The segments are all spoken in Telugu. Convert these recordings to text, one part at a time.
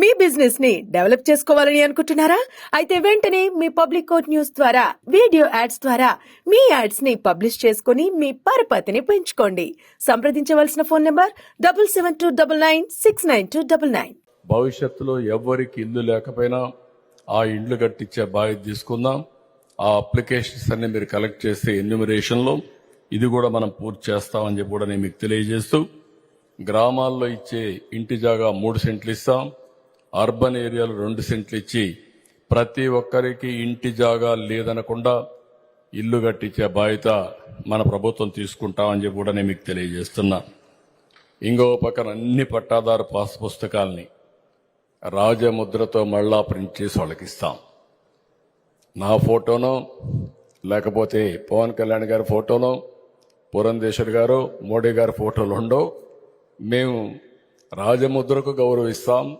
మీ బిజినెస్ని డెవలప్ చేసుకోవాలని అనుకుంటున్నారా? అయితే వెంటనే మీ పబ్లిక్ కోట్ న్యూస్ ద్వారా వీడియో యాడ్స్ ద్వారా మీ యాడ్స్ని పబ్లిష్ చేసుకుని మీ పరపతిని పెంచుకోండి. సంప్రదించవలసిన phone number double seven two double nine six nine two double nine. భవిష్యత్తులో ఎవ్వరికి ఇల్లు లేకపోయినా ఆ ఇండ్లు కట్టించే బాధ్యత తీసుకుందాం. ఆ అప్లికేషన్స్ అన్ని మీరు కలెక్ట్ చేస్తే ఎన్యూమరేషన్లో ఇది కూడా మనం పూర్తి చేస్తామని చెప్పి కూడా నేను మీకు తెలియజేస్తూ గ్రామాల్లో ఇచ్చే ఇంటి జాగా మూడు సెంట్లు ఇస్తాం. అర్బన్ ఏరియాలో రెండు సెంట్లు ఇచ్చి ప్రతి ఒక్కరికి ఇంటి జాగా లేదనకుండా ఇల్లు కట్టించే బాధ్యత మన ప్రభుత్వం తీసుకుంటామని చెప్పి కూడా నేను మీకు తెలియజేస్తున్నా. ఇంకో పక్కన అన్ని పట్టాదారు పాస్ పుస్తకాల్ని రాజముద్రతో మళ్ళా ప్రింట్ చేసి వాళ్ళకి ఇస్తాం. నా ఫోటోనో లేకపోతే పవన్ కళ్యాణ్ గారి ఫోటోనో పురంధేశ్వర్ గారు మోడీ గారి ఫోటోలు ఉండవు. మేము రాజముద్రకు గౌరవిస్తాం.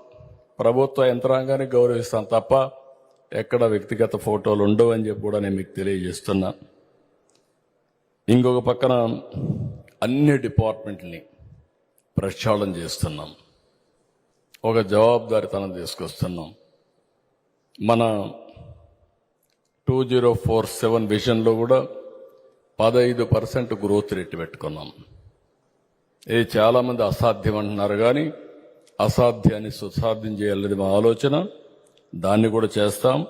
ప్రభుత్వ యంత్రాంగాన్ని గౌరవిస్తాం తప్ప ఎక్కడ వ్యక్తిగత ఫోటోలు ఉండవు అని చెప్పి కూడా నేను మీకు తెలియజేస్తున్నా. ఇంకొక పక్కన అన్ని డిపార్ట్మెంట్ని ప్రక్షాళన చేస్తున్నాం. ఒక జవాబుదారితనం తీసుకొస్తున్నాం. మన టూ జీరో ఫోర్ సెవెన్ విజన్లో కూడా పదహైదు పర్సెంట్ గ్రోత్ రేట్ పెట్టుకున్నాం. ఇది చాలామంది అసాధ్యం అంటున్నారు కానీ అసాధ్యాన్ని సుసాధ్యం చేయాలనేది మా ఆలోచన. దాన్ని కూడా చేస్తాం.